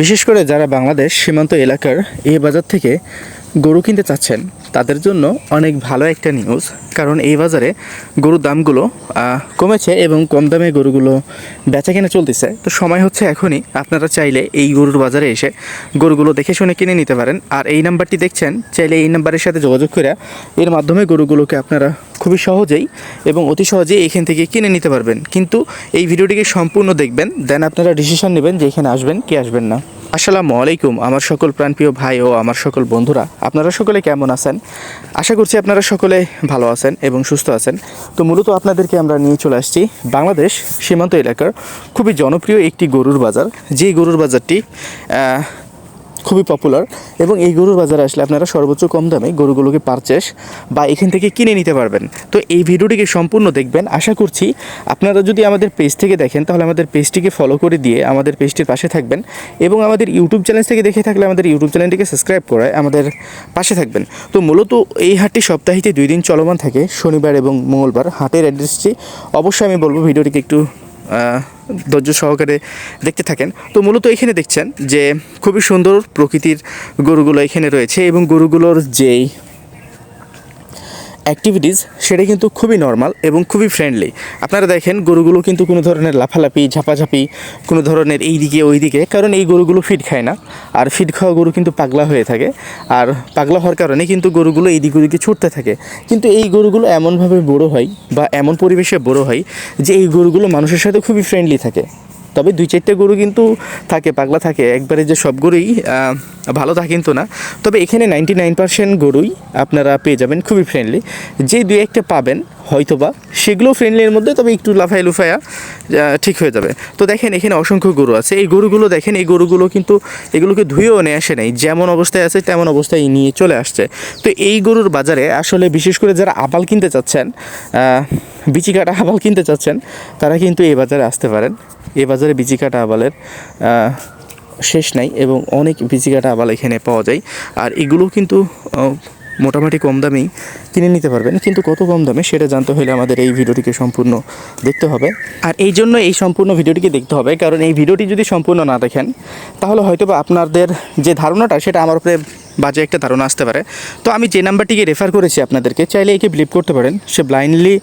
বিশেষ করে যারা বাংলাদেশ সীমান্ত এলাকার এই বাজার থেকে গরু কিনতে চাচ্ছেন, তাদের জন্য অনেক ভালো একটা নিউজ কারণ এই বাজারে গরুর দামগুলো কমেছে এবং কম দামে গরুগুলো বেচা কেনা চলতেছে। তো সময় হচ্ছে এখনই, আপনারা চাইলে এই গরুর বাজারে এসে গরুগুলো দেখে শুনে কিনে নিতে পারেন। আর এই নাম্বারটি দেখছেন, চাইলে এই নাম্বারের সাথে যোগাযোগ করে এর মাধ্যমে গরুগুলোকে আপনারা খুবই সহজেই এবং অতি সহজেই এখান থেকে কিনে নিতে পারবেন। কিন্তু এই ভিডিওটিকে সম্পূর্ণ দেখবেন, দেন আপনারা ডিসিশন নেবেন যে এখানে আসবেন, কি আসবেন না। আসসালামু আলাইকুম, আমার সকল প্রাণপ্রিয় ভাই ও আমার সকল বন্ধুরা, আপনারা সকলে কেমন আছেন? আশা করছি আপনারা সকলে ভালো আছেন এবং সুস্থ আছেন। তো মূলত আপনাদেরকে আমরা নিয়ে চলে আসছি বাংলাদেশ সীমান্ত এলাকার খুবই জনপ্রিয় একটি গরুর বাজার। যেই গরুর বাজারটি খুবই পপুলার এবং এই গরুর বাজারে আসলে আপনারা সর্বোচ্চ কম দামে গরুগুলোকে পারচেস বা এখান থেকে কিনে নিতে পারবেন। তো এই ভিডিওটিকে সম্পূর্ণ দেখবেন। আশা করছি আপনারা যদি আমাদের পেজ থেকে দেখেন, তাহলে আমাদের পেজটিকে ফলো করে দিয়ে আমাদের পেজটির পাশে থাকবেন এবং আমাদের ইউটিউব চ্যানেল থেকে দেখে থাকলে আমাদের ইউটিউব চ্যানেলটিকে সাবস্ক্রাইব করে আমাদের পাশে থাকবেন। তো মূলত এই হাটটি সপ্তাহিতে দুই দিন চলমান থাকে, শনিবার এবং মঙ্গলবার। হাটের অ্যাড্রেসটি অবশ্যই আমি বলব, ভিডিওটিকে একটু ধৈর্য সহকারে দেখতে থাকেন। তো মূলত এখানে দেখছেন যে খুবই সুন্দর প্রকৃতির গরুগুলো এখানে রয়েছে এবং গরুগুলোর যেই অ্যাক্টিভিটিস সেটা কিন্তু খুবই নর্মাল এবং খুবই ফ্রেন্ডলি আপনারা দেখেন, গরুগুলো কিন্তু কোনো ধরনের লাফালাফি, ঝাপাঝাপি, কোনো ধরনের এই দিকে ওই দিকে কারণ এই গরুগুলো ফিড খায় না। আর ফিড খাওয়া গরু কিন্তু পাগলা হয়ে থাকে। আর পাগলা হওয়ার কারণে কিন্তু গরুগুলো এই দিক ওদিকে ছুটতে থাকে। কিন্তু এই গরুগুলো এমনভাবে বড় হয় বা এমন পরিবেশে বড় হয় যে এই গরুগুলো মানুষের সাথে খুবই ফ্রেন্ডলি থাকে। তবে দুই চারটে গরু কিন্তু থাকে, পাগলা থাকে। একবারে যে সব গরুই ভালো তা কিন্তু না। তবে এখানে নাইনটি নাইন পার্সেন্ট গরুই আপনারা পেয়ে যাবেন খুবই ফ্রেন্ডলি যে দুই একটা পাবেন, হয়তোবা সেগুলো ফ্রেন্ডলির মধ্যে, তবে একটু লাফায় লুফায়া ঠিক হয়ে যাবে। তো দেখেন, এখানে অসংখ্য গরু আছে। এই গরুগুলো দেখেন, এই গরুগুলো কিন্তু এগুলোকে ধুয়েও নিয়ে আসে নাই। যেমন অবস্থায় আছে, তেমন অবস্থায় নিয়ে চলে আসছে। তো এই গরুর বাজারে আসলে বিশেষ করে যারা আবাল কিনতে চাচ্ছেন বিচি কাটা আবাল কিনতে চাচ্ছেন, তারা কিন্তু এই বাজারে আসতে পারেন। এই বাজারে বিচি কাটা আবালের শেষ নাই এবং অনেক বিচি কাটা আবাল এখানে পাওয়া যায়। আর এগুলো কিন্তু মোটামুটি কম দামেই কিনে নিতে পারবেন। কিন্তু কত কম দামে সেটা জানতে হলে আমাদের এই ভিডিওটিকে সম্পূর্ণ দেখতে হবে। আর এই জন্য এই সম্পূর্ণ ভিডিওটিকে দেখতে হবে, কারণ এই ভিডিওটি যদি সম্পূর্ণ না দেখেন, তাহলে হয়তো বা আপনাদের যে ধারণাটা, সেটা আমার উপরে বাজে একটা ধারণা আসতে পারে। তো আমি যে নাম্বারটিকে রেফার করেছি আপনাদেরকে, চাইলে একে বিলিভ করতে পারেন। সে ব্লাইন্ডলি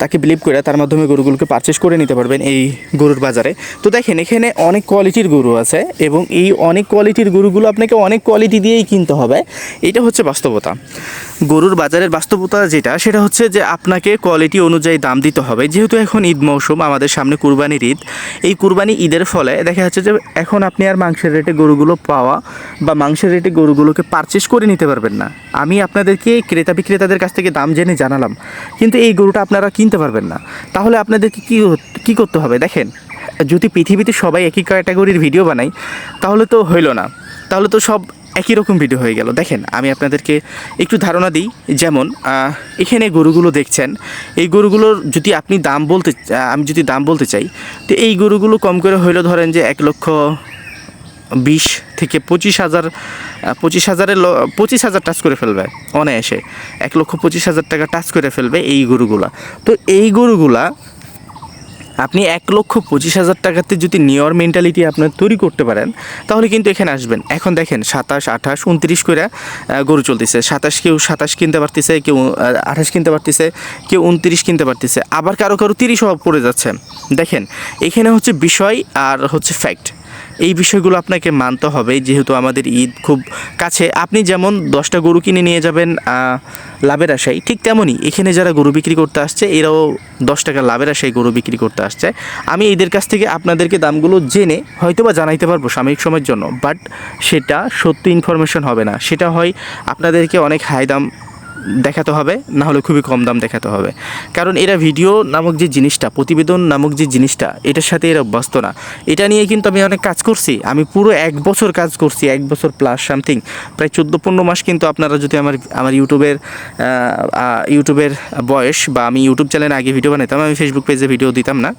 তাকে বিলিভ করে তার মাধ্যমে গরুগুলোকে পারচেস করে নিতে পারবেন এই গরুর বাজারে। তো দেখেন, এখানে অনেক কোয়ালিটির গরু আছে এবং এই অনেক কোয়ালিটির গরুগুলো আপনাকে অনেক কোয়ালিটি দিয়েই কিনতে হবে। এটা হচ্ছে বাস্তবতা। গরুর বাজারের বাস্তবতা যেটা, সেটা হচ্ছে যে আপনাকে কোয়ালিটি অনুযায়ী দাম দিতে হবে। যেহেতু এখন ঈদ মৌসুম, আমাদের সামনে কুরবানির ঈদ, এই কুরবানি ঈদের ফলে দেখা যাচ্ছে যে এখন আপনি আর মাংসের রেটে গরুগুলো পাওয়া বা মাংসের রেটে গরুগুলোকে পারচেস করে নিতে পারবেন না। আমি আপনাদেরকে ক্রেতা বিক্রেতাদের কাছ থেকে দাম জেনে জানালাম, কিন্তু এই গরুটা আপনারা কিনতে পারবেন না। তাহলে আপনাদেরকে কী কী করতে হবে? দেখেন, যদি পৃথিবীতে সবাই একই ক্যাটাগরির ভিডিও বানাই তাহলে তো হইল না। তাহলে তো সব একই রকম ভিডিও হয়ে গেল। দেখেন, আমি আপনাদেরকে একটু ধারণা দিই। যেমন এখানে গরুগুলো দেখছেন। এই গরুগুলোর যদি আপনি দাম বলতে আমি যদি দাম বলতে চাই, তো এই গরুগুলো কম করে হইল ধরেন যে এক লক্ষ বিশ থেকে পঁচিশ হাজার পঁচিশ হাজারের পঁচিশ হাজার টাচ করে ফেলবে অনায়াসে। এক লক্ষ পঁচিশ হাজার টাকা টাচ করে ফেলবে এই গরুগুলা। তো এই গরুগুলা আপনি এক লক্ষ পঁচিশ হাজার টাকাতে যদি নিয়র মেন্টালিটি আপনার তৈরি করতে পারেন, তাহলে কিন্তু এখানে আসবেন। এখন দেখেন, সাতাশ, আঠাশ, উনত্রিশ করে গরু চলতেছে। সাতাশ কেউ সাতাশ কিনতে পারতেছে, কেউ আঠাশ কিনতে পারতেছে, কেউ উনত্রিশ কিনতে পারতেছে। আবার কারও কারও তিরিশ পড়ে যাচ্ছে। দেখেন, এখানে হচ্ছে বিষয় আর হচ্ছে ফ্যাক্ট এই বিষয়গুলো আপনাকে মানতে হবে, যেহেতু আমাদের ঈদ খুব কাছে। আপনি যেমন দশটা গরু কিনে নিয়ে যাবেন লাভের আশায়, ঠিক তেমনই এখানে যারা গরু বিক্রি করতে আসছে, এরাও দশ টাকা লাভের আশায় গরু বিক্রি করতে আসছে। আমি এদের কাছ থেকে আপনাদেরকে দামগুলো জেনে হয়তো বা জানাইতে পারব সাময়িক সময়ের জন্য, বাট সেটা সত্যি ইনফরমেশন হবে না। সেটা হয় আপনাদেরকে অনেক হাই দাম দেখাতে হবে, না হলে খুবই কম দাম দেখাতে হবে। কারণ এরা ভিডিও নামক যে জিনিসটা, প্রতিবেদন নামক যে জিনিসটা, এটার সাথে এরা অভ্যস্ত না। এটা নিয়ে কিন্তু আমি অনেক কাজ করছি। আমি পুরো এক বছর কাজ করছি, এক বছর প্লাস সামথিং প্রায় চোদ্দ পনেরো মাস কিন্তু আপনারা যদি আমার আমার ইউটিউবের ইউটিউবের বয়স বা আমি ইউটিউব চ্যানেলে আগে ভিডিও বানাতাম আমি ফেসবুক পেজে ভিডিও দিতাম না।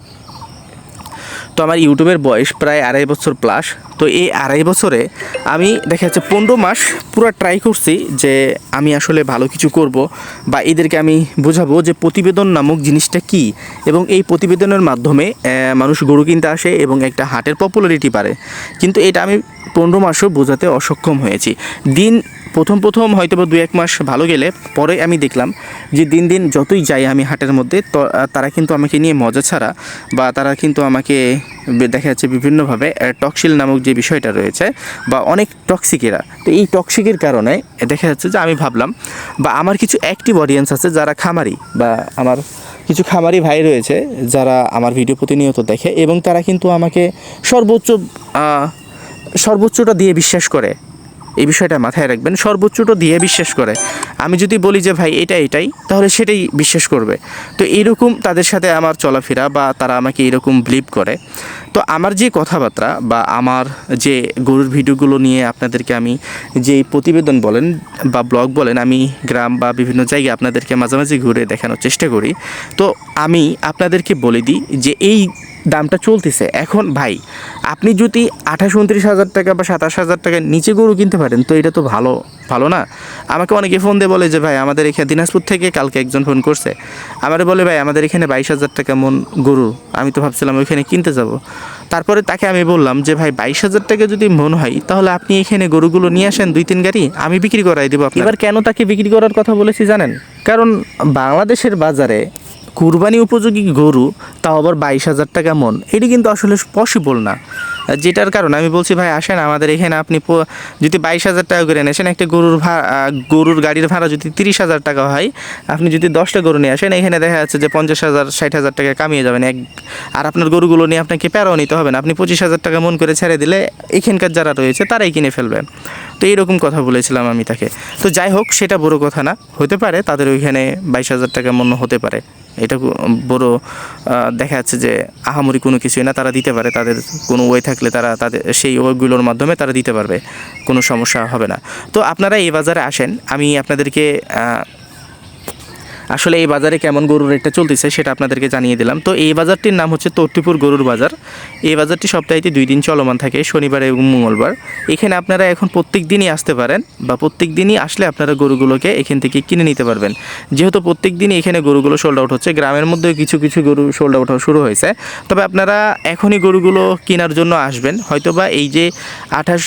তো আমার ইউটিউবের বয়স প্রায় আড়াই বছর প্লাস তো এই আড়াই বছরে আমি দেখা যাচ্ছে পনেরো মাস পুরো ট্রাই করছি যে আমি আসলে ভালো কিছু করব বা এদেরকে আমি বোঝাবো যে প্রতিবেদন নামক জিনিসটা কি এবং এই প্রতিবেদনের মাধ্যমে মানুষ গরু কিনতে আসে এবং একটা হাটের পপুলারিটি বাড়ে। কিন্তু এটা আমি পনেরো মাসও বোঝাতে অসক্ষম হয়েছি। দিন প্রথম প্রথম হয়তো দু এক মাস ভালো গেলে পরে আমি দেখলাম যে দিন দিন যতই যাই আমি হাটের মধ্যে তারা কিন্তু আমাকে নিয়ে মজা ছাড়া বা তারা কিন্তু আমাকে দেখা যাচ্ছে বিভিন্নভাবে টক্সিল নামক যে বিষয়টা রয়েছে বা অনেক টক্সিকেরা তো এই টক্সিকের কারণে দেখা যাচ্ছে যে আমি ভাবলাম বা আমার কিছু অ্যাক্টিভ অডিয়েন্স আছে যারা খামারি বা আমার কিছু খামারি ভাই রয়েছে যারা আমার ভিডিও প্রতিনিয়ত দেখে এবং তারা কিন্তু আমাকে সর্বোচ্চ সর্বোচ্চটা দিয়ে বিশ্বাস করে। এই বিষয়টা মাথায় রাখবেন, সর্বোচ্চটা দিয়ে বিশ্বাস করে। আমি যদি বলি যে, ভাই, এটা এটাই, তাহলে সেটাই বিশ্বাস করবে। তো এইরকম তাদের সাথে আমার চলাফেরা বা তারা আমাকে এরকম বিলিভ করে। তো আমার যে কথাবার্তা বা আমার যে গরুর ভিডিওগুলো নিয়ে আপনাদেরকে আমি যে প্রতিবেদন বলেন বা ব্লগ বলেন, আমি গ্রাম বা বিভিন্ন জায়গায় আপনাদেরকে মাঝামাঝি ঘুরে দেখানোর চেষ্টা করি। তো আমি আপনাদেরকে বলে দিই যে, এই দামটা চলতেছে। এখন ভাই, আপনি যদি আঠাশ, উনত্রিশ হাজার টাকা বা সাতাশ হাজার টাকার নিচে গরু কিনতে পারেন, তো এটা তো ভালো ভালো না? আমাকে অনেকে ফোন দিয়ে বলে যে, ভাই, আমাদের এখানে দিনাজপুর থেকে কালকে একজন ফোন করছে। আমারে বলে, ভাই, আমাদের এখানে বাইশ হাজার টাকা মন গরু, আমি তো ভাবছিলাম ওইখানে কিনতে যাব। তারপরে তাকে আমি বললাম যে, ভাই, বাইশ হাজার টাকা যদি মন হয়, তাহলে আপনি এখানে গরুগুলো নিয়ে আসেন, দুই, তিন গাড়ি, আমি বিক্রি করাই দেবো এবার কেন তাকে বিক্রি করার কথা বলেছি জানেন? কারণ বাংলাদেশের বাজারে কুরবানি উপযোগী গরু, তাও আবার বাইশ হাজার টাকা মন। এটি কিন্তু আসলে পসিবল না। যেটার কারণে আমি বলছি, ভাই, আসেন, আমাদের এখানে আপনি যদি বাইশ হাজার টাকা করে নেছেন একটা গরুর ভাড়া গরুর গাড়ির ভাড়া যদি তিরিশ হাজার টাকা হয়, আপনি যদি দশটা গরু নিয়ে আসেন, এখানে দেখা যাচ্ছে যে পঞ্চাশ হাজার, ষাট হাজার টাকা কামিয়ে যাবেন এক, আর আপনার গরুগুলো নিয়ে আপনাকে প্যারাও নিতে হবে না। আপনি পঁচিশ হাজার টাকা মন করে ছেড়ে দিলে এখানকার যারা রয়েছে, তারাই কিনে ফেলবে তো এইরকম কথা বলেছিলাম আমি তাকে। তো যাই হোক, সেটা বড় কথা না। হতে পারে, তাদের ওইখানে বাইশ হাজার টাকা মন হতে পারে। এটা বড় দেখা যাচ্ছে যে আহামরি কোনো কিছুই না, তারা দিতে পারে। তাদের কোনো ওয়ে থাকলে তারা তাদের, সেই ওয়েগুলোর মাধ্যমে তারা দিতে পারবে। কোনো সমস্যা হবে না। তো আপনারা এই বাজারে আসেন। আমি আপনাদেরকে আসলে এই বাজারে কেমন গরুর রেটটা চলতেছে সেটা আপনাদেরকে জানিয়ে দিলাম। তো এই বাজারটির নাম হচ্ছে তর্তিপুর গরুর বাজার। এই বাজারটি সপ্তাহে দুই দিন চলমান থাকে, শনিবার এবং মঙ্গলবার। এখানে আপনারা এখন প্রত্যেক দিনই আসতে পারেন বা প্রত্যেক দিনই আসলে আপনারা গরুগুলোকে এখান থেকে কিনে নিতে পারবেন। যেহেতু প্রত্যেক দিনই এখানে গরুগুলো সোল্ড আউট হচ্ছে, গ্রামের মধ্যে কিছু কিছু গরু সোল্ড আউট হওয়া শুরু হয়েছে। তবে আপনারা এখনই গরুগুলো কেনার জন্য আসবেন। হয়তোবা এই যে আঠাশ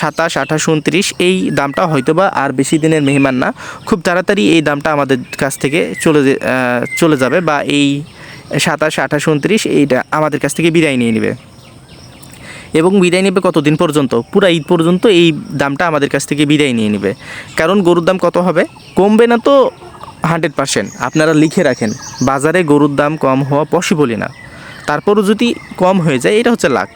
সাতাশ, আঠাশ, উনত্রিশ, এই দামটা হয়তোবা আর বেশি দিনের মেহমান না। খুব তাড়াতাড়ি এই দামটা আমাদের কাছ থেকে চলে চলে যাবে বা এই সাতাশ, আঠাশ, উনত্রিশ এইটা আমাদের কাছ থেকে বিদায় নিয়ে নেবে। এবং বিদায় নেবে কতদিন পর্যন্ত? পুরা ঈদ পর্যন্ত এই দামটা আমাদের কাছ থেকে বিদায় নিয়ে নেবে। কারণ গরুর দাম কত হবে? কমবে না তো হান্ড্রেড পার্সেন্ট আপনারা লিখে রাখেন, বাজারে গরুর দাম কম হওয়া পসিবলই না। তারপরও যদি কম হয়ে যায়, এটা হচ্ছে লাখ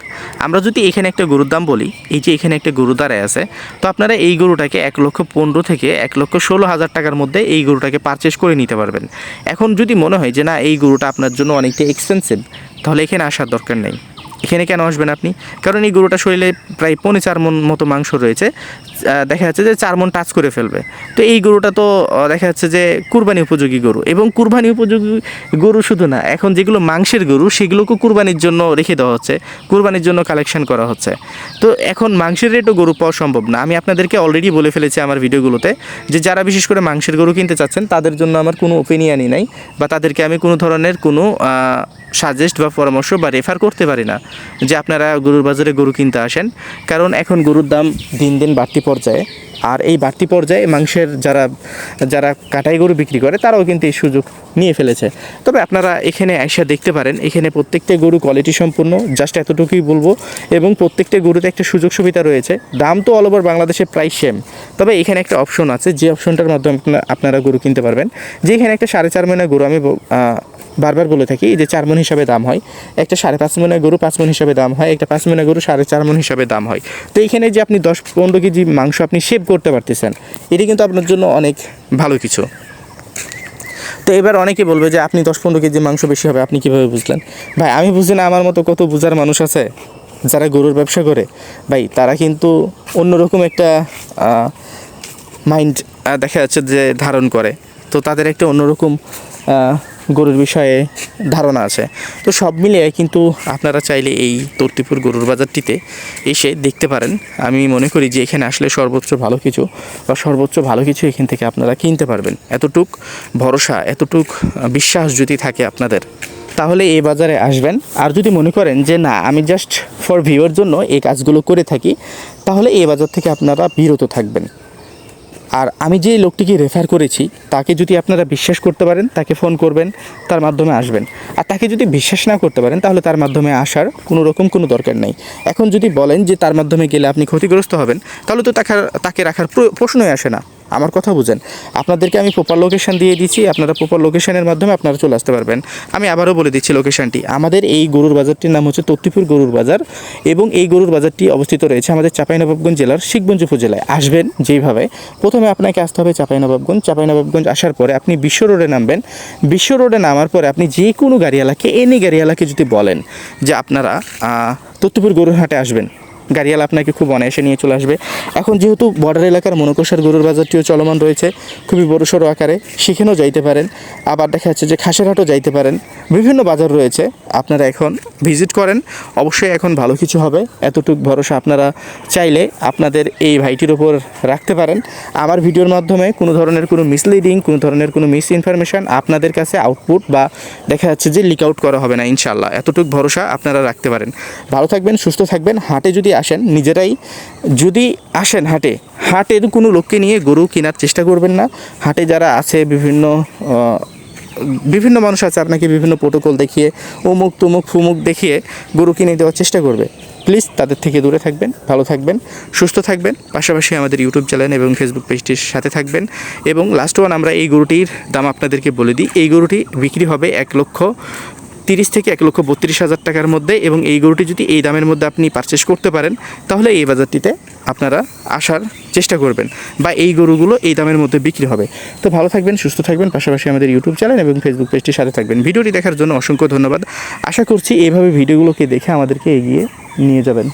আমরা যদি এখানে একটা গরুর দাম বলি, এই যে এখানে একটা গরু দাঁড়ায় আছে, তো আপনারা এই গরুটাকে এক লক্ষ পনেরো থেকে এক লক্ষ ষোলো হাজার টাকার মধ্যে এই গরুটাকে পারচেস করে নিতে পারবেন। এখন যদি মনে হয় যে, না, এই গরুটা আপনার জন্য অনেকটা এক্সপেন্সিভ তাহলে এখানে আসার দরকার নেই। এখানে কেন আসবেন আপনি? কারণ এই গরুটা শরীরে প্রায় পৌনে চার মন মতো মাংস রয়েছে। দেখা যাচ্ছে যে চার মন টাচ করে ফেলবে। তো এই গরুটা তো দেখা যাচ্ছে যে কুরবানি উপযোগী গরু। এবং কুরবানি উপযোগী গরু শুধু না, এখন যেগুলো মাংসের গরু, সেগুলোকেও কুরবানির জন্য রেখে দেওয়া হচ্ছে। কুরবানির জন্য কালেকশন করা হচ্ছে। তো এখন মাংসের রেটও গরু পাওয়া সম্ভব না। আমি আপনাদেরকে অলরেডি বলে ফেলেছি আমার ভিডিওগুলোতে যে যারা বিশেষ করে মাংসের গরু কিনতে চাচ্ছেন, তাদের জন্য আমার কোনো ওপিনিয়নই নাই। বা তাদেরকে আমি কোনো ধরনের কোনো সাজেস্ট বা পরামর্শ বা রেফার করতে পারি না। যে আপনারা গরুর বাজারে গরু কিনতে আসেন। কারণ এখন গরুর দাম দিন দিন বাড়তি পর্যায়ে। আর এই বাড়তি পর্যায়ে মাংসের যারা যারা কাটাই গরু বিক্রি করে, তারাও কিন্তু এই সুযোগ নিয়ে ফেলেছে। তবে আপনারা এখানে এসে দেখতে পারেন, এখানে প্রত্যেকটা গরু কোয়ালিটি সম্পূর্ণ জাস্ট এতটুকুই বলব। এবং প্রত্যেকটা গরুতে একটা সুযোগ সুবিধা রয়েছে। দাম তো অল ওভার বাংলাদেশে প্রায় সেম তবে এখানে একটা অপশন আছে, যে অপশনটার মাধ্যমে আপনারা- গরু কিনতে পারবেন। যে এখানে একটা সাড়ে চার মহিনা গরু আমি বারবার বলে থাকি যে চার মন হিসাবে দাম হয়, একটা সাড়ে পাঁচ মনের গরু পাঁচ মন হিসাবে দাম হয়, একটা পাঁচ মনের গরু সাড়ে চার মন হিসাবে দাম হয়। তো এইখানে যে আপনি দশ পনেরো কেজি মাংস আপনি সেভ করতে পারতেছেন, এটি কিন্তু আপনার জন্য অনেক ভালো কিছু। তো এবার অনেকে বলবে যে আপনি দশ পনেরো কেজি মাংস বেশি হবে, আপনি কীভাবে বুঝলেন? ভাই, আমি বুঝি না, আমার মতো কত বুঝার মানুষ আছে, যারা গরুর ব্যবসা করে। ভাই, তারা কিন্তু অন্যরকম একটা মাইন্ড দেখা যাচ্ছে যে ধারণ করে। তো তাদের একটা অন্যরকম গরুর বিষয়ে ধারণা আছে। তো সব মিলিয়ে কিন্তু আপনারা চাইলে এই তর্তিপুর গরুর বাজারটিতে এসে দেখতে পারেন। আমি মনে করি যে এখানে আসলে সর্বোচ্চ ভালো কিছু বা সর্বোচ্চ ভালো কিছু এখান থেকে আপনারা কিনতে পারবেন। এতটুক ভরসা, এতটুক বিশ্বাস যদি থাকে আপনাদের, তাহলে এই বাজারে আসবেন। আর যদি মনে করেন যে না, আমি জাস্ট ফর ভিউর জন্য এই কাজগুলো করে থাকি, তাহলে এই বাজার থেকে আপনারা বিরত থাকবেন। আর আমি যে লোকটিকে রেফার করেছি, তাকে যদি আপনারা বিশ্বাস করতে পারেন, তাকে ফোন করবেন, তার মাধ্যমে আসবেন। আর তাকে যদি বিশ্বাস না করতে পারেন, তাহলে তার মাধ্যমে আসার কোনো রকম কোনো দরকার নেই। এখন যদি বলেন যে তার মাধ্যমে গেলে আপনি ক্ষতিগ্রস্ত হবেন, তাহলে তো তাকে তাকে রাখার প্র- প্রশ্নই আসে না। আমার কথা বুঝেন। আপনাদেরকে আমি প্রপার লোকেশান দিয়ে দিচ্ছি আপনারা প্রপার লোকেশানের মাধ্যমে আপনারা চলে আসতে পারবেন। আমি আবারও বলে দিচ্ছি লোকেশনটি আমাদের এই গরুর বাজারটির নাম হচ্ছে তত্তিপুর গরুর বাজার এবং এই গরুর বাজারটি অবস্থিত রয়েছে আমাদের চাঁপাইনবাবগঞ্জ জেলার শিখগঞ্জ উপজেলায়। আসবেন যেইভাবে প্রথমে আপনাকে আসতে হবে চাঁপাইনবাবগঞ্জ। চাঁপাইনবাবগঞ্জ আসার পরে আপনি বিশ্ব রোডে নামবেন। বিশ্ব রোডে নামার পরে আপনি যে কোনো গাড়িওয়ালাকে এনি গাড়িওয়ালাকে যদি বলেন যে আপনারা তত্তিপুর গরুর হাটে আসবেন গাড়িয়াল আপনাকে খুব অনায়াসে নিয়ে চলে আসবে। এখন যেহেতু বর্ডার এলাকার মনোকষার গরুর বাজারটিও চলমান রয়েছে, খুবই বড় সড়ো আকারে, সেখানেও যাইতে পারেন। আবার দেখা যাচ্ছে যে খাসেরহাটও যাইতে পারেন। বিভিন্ন বাজার রয়েছে, আপনারা এখন ভিজিট করেন। অবশ্যই এখন ভালো কিছু হবে, এতটুক ভরসা আপনারা চাইলে আপনাদের এই ভাইটির ওপর রাখতে পারেন। আমার ভিডিওর মাধ্যমে কোনো ধরনের কোনো মিসলিডিং কোনো ধরনের কোনো মিস ইনফরমেশান আপনাদের কাছে আউটপুট বা দেখা যাচ্ছে যে লিক আউট করা হবে না ইনশাল্লাহ এতটুক ভরসা আপনারা রাখতে পারেন। ভালো থাকবেন, সুস্থ থাকবেন। হাটে যদি আসেন, নিজেরাই যদি আসেন হাটে, হাটের কোনো লোককে নিয়ে গরু কেনার চেষ্টা করবেন না। হাটে যারা আছে, বিভিন্ন বিভিন্ন মানুষ আছে, আপনাকে বিভিন্ন প্রোটোকল দেখিয়ে, অমুক তমুক ফুমুক দেখিয়ে গরু কিনে দেওয়ার চেষ্টা করবে। প্লিজ তাদের থেকে দূরে থাকবেন, ভালো থাকবেন, সুস্থ থাকবেন। পাশাপাশি আমাদের ইউটিউব চ্যানেল এবং ফেসবুক পেজটির সাথে থাকবেন। এবং লাস্ট ওয়ান আমরা এই গরুটির দাম আপনাদেরকে বলে দিই। এই গরুটি বিক্রি হবে এক লক্ষ তিরিশ থেকে এক লক্ষ বত্রিশ হাজার টাকার মধ্যে এবং এই গরুটি যদি এই দামের মধ্যে আপনি পারচেস করতে পারেন, তাহলে এই বাজারটিতে আপনারা আসার চেষ্টা করবেন বা এই গরুগুলো এই দামের মধ্যে বিক্রি হবে। তো ভালো থাকবেন, সুস্থ থাকবেন, পাশাপাশি আমাদের ইউটিউব চ্যানেল এবং ফেসবুক পেজটির সাথে থাকবেন। ভিডিওটি দেখার জন্য অসংখ্য ধন্যবাদ। আশা করছি এইভাবে ভিডিওগুলোকে দেখে আমাদেরকে এগিয়ে নিয়ে যাবেন।